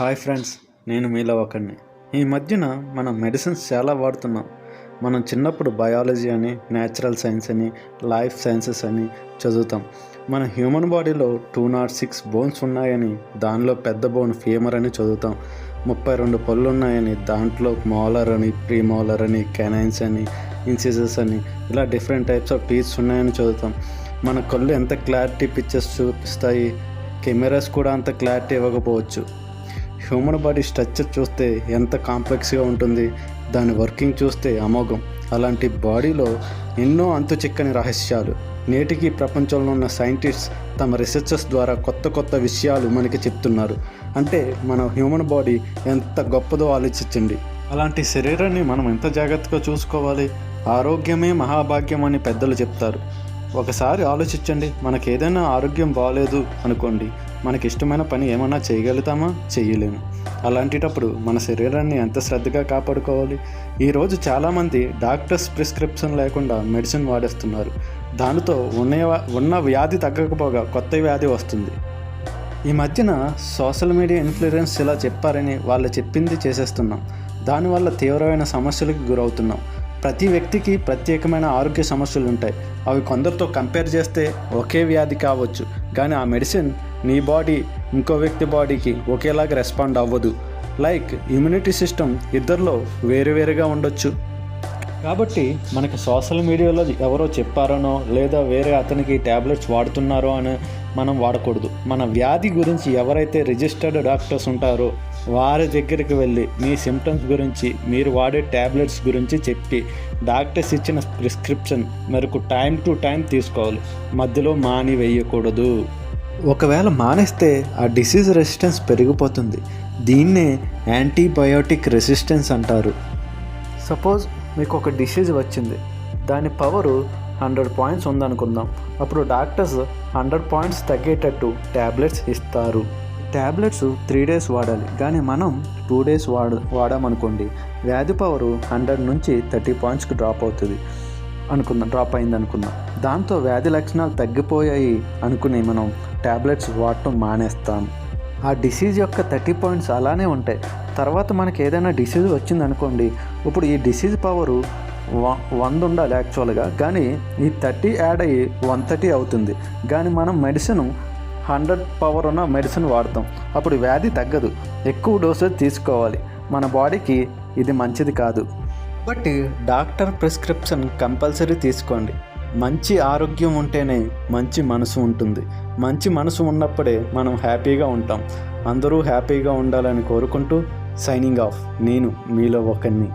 Hi friends నేను మీలో ఒకడిని. ఈ మధ్యన మనం మెడిసిన్స్ చాలా వాడుతున్నాం. మనం చిన్నప్పుడు బయాలజీ అని న్యాచురల్ సైన్స్ అని లైఫ్ సైన్సెస్ అని చదువుతాం. మన హ్యూమన్ బాడీలో టూ నాట్ సిక్స్ బోన్స్ ఉన్నాయని దానిలో పెద్ద బోన్ ఫీమర్ అని చదువుతాం. ముప్పై రెండు పళ్ళు ఉన్నాయని దాంట్లో మోలర్ అని ప్రీమోలర్ అని కెనైన్స్ అని ఇన్సిజెస్ అని ఇలా డిఫరెంట్ టైప్స్ ఆఫ్ టీత్స్ ఉన్నాయని చదువుతాం. మన కళ్ళు ఎంత క్లారిటీ పిక్చర్స్ చూపిస్తాయి కెమెరాస్ కూడా అంత క్లారిటీ ఇవ్వకపోవచ్చు. హ్యూమన్ బాడీ స్ట్రక్చర్ చూస్తే ఎంత కాంప్లెక్స్గా ఉంటుంది దాని వర్కింగ్ చూస్తే అమోఘం. అలాంటి బాడీలో ఎన్నో అంతు చిక్కని రహస్యాలు. నేటికి ప్రపంచంలో ఉన్న సైంటిస్ట్ తమ రీసెర్చెస్ ద్వారా కొత్త కొత్త విషయాలు మనకి చెప్తున్నారు. అంటే మన హ్యూమన్ బాడీ ఎంత గొప్పదో ఆలోచించండి. అలాంటి శరీరాన్ని మనం ఎంత జాగ్రత్తగా చూసుకోవాలి? ఆరోగ్యమే మహాభాగ్యం అని పెద్దలు చెప్తారు. ఒకసారి ఆలోచించండి మనకి ఏదైనా ఆరోగ్యం బాగాలేదు అనుకోండి. మనకి ఇష్టమైన పని ఏమన్నా చేయగలుగుతామా? చేయలేము అలాంటిటప్పుడు మన శరీరాన్ని ఎంత శ్రద్ధగా కాపాడుకోవాలి? ఈరోజు చాలామంది డాక్టర్స్ ప్రిస్క్రిప్షన్ లేకుండా మెడిసిన్ వాడేస్తున్నారు. దానితో ఉన్న ఉన్న వ్యాధి తగ్గకపోగా కొత్త వ్యాధి వస్తుంది. ఈ మధ్యన సోషల్ మీడియా ఇన్ఫ్లుయెన్స్ ఇలా చెప్పారని వాళ్ళు చెప్పింది చేసేస్తున్నాం. దానివల్ల తీవ్రమైన సమస్యలకు గురవుతున్నాం. ప్రతి వ్యక్తికి ప్రత్యేకమైన ఆరోగ్య సమస్యలు ఉంటాయి అవి కొందరితో కంపేర్ చేస్తే ఒకే వ్యాధి కావచ్చు. కానీ ఆ మెడిసిన్ నీ బాడీ ఇంకో వ్యక్తి బాడీకి ఒకేలాగా రెస్పాండ్ అవ్వదు. లైక్ ఇమ్యూనిటీ సిస్టమ్ ఇద్దరిలో వేరువేరుగా ఉండొచ్చు. కాబట్టి మనకి సోషల్ మీడియాలో ఎవరో చెప్పారనో లేదా వేరే అతనికి ట్యాబ్లెట్స్ వాడుతున్నారో అని మనం వాడకూడదు. మన వ్యాధి గురించి ఎవరైతే రిజిస్టర్డ్ డాక్టర్స్ ఉంటారో వారి దగ్గరికి వెళ్ళి మీ సిమ్టమ్స్ గురించి మీరు వాడే ట్యాబ్లెట్స్ గురించి చెప్పి డాక్టర్స్ ఇచ్చిన ప్రిస్క్రిప్షన్ మేరకు టైం టు టైం తీసుకోవాలి. మధ్యలో మాని వేయకూడదు ఒకవేళ మానేస్తే ఆ డిసీజ్ రెసిస్టెన్స్ పెరిగిపోతుంది. దీన్నే యాంటీబయోటిక్ రెసిస్టెన్స్ అంటారు. సపోజ్ మీకు ఒక డిసీజ్ వచ్చింది. దాని పవరు హండ్రెడ్ పాయింట్స్ ఉందనుకుందాం. అప్పుడు డాక్టర్స్ హండ్రెడ్ పాయింట్స్ తగ్గేటట్టు ట్యాబ్లెట్స్ ఇస్తారు. ట్యాబ్లెట్స్ త్రీ డేస్ వాడాలి. కానీ మనం టూ డేస్ వాడ వాడామనుకోండి. వ్యాధి పవరు హండ్రెడ్ నుంచి థర్టీ పాయింట్స్కి డ్రాప్ అవుతుంది అనుకుందాం డ్రాప్ అయింది అనుకుందాం దాంతో వ్యాధి లక్షణాలు తగ్గిపోయాయి అనుకుని మనం ట్యాబ్లెట్స్ వాడటం మానేస్తాం. ఆ డిసీజ్ యొక్క థర్టీ పాయింట్స్ అలానే ఉంటాయి. తర్వాత మనకి ఏదైనా డిసీజ్ వచ్చింది అనుకోండి ఇప్పుడు ఈ డిసీజ్ పవరు వంద ఉండాలి యాక్చువల్గా. కానీ ఈ థర్టీ యాడ్ అయ్యి వన్ థర్టీ అవుతుంది. కానీ మనం మెడిసిన్ హండ్రెడ్ పవర్ ఉన్న మెడిసిన్ వాడతాం. అప్పుడు వ్యాధి తగ్గదు. ఎక్కువ డోసేజ్ తీసుకోవాలి. మన బాడీకి ఇది మంచిది కాదు. బట్ డాక్టర్ ప్రిస్క్రిప్షన్ కంపల్సరీ తీసుకోండి. మంచి ఆరోగ్యం ఉంటేనే మంచి మనసు ఉంటుంది. మంచి మనసు ఉన్నప్పుడే మనం హ్యాపీగా ఉంటాం. అందరూ హ్యాపీగా ఉండాలని కోరుకుంటూ సైనింగ్ ఆఫ్. నేను మీలో ఒకరిని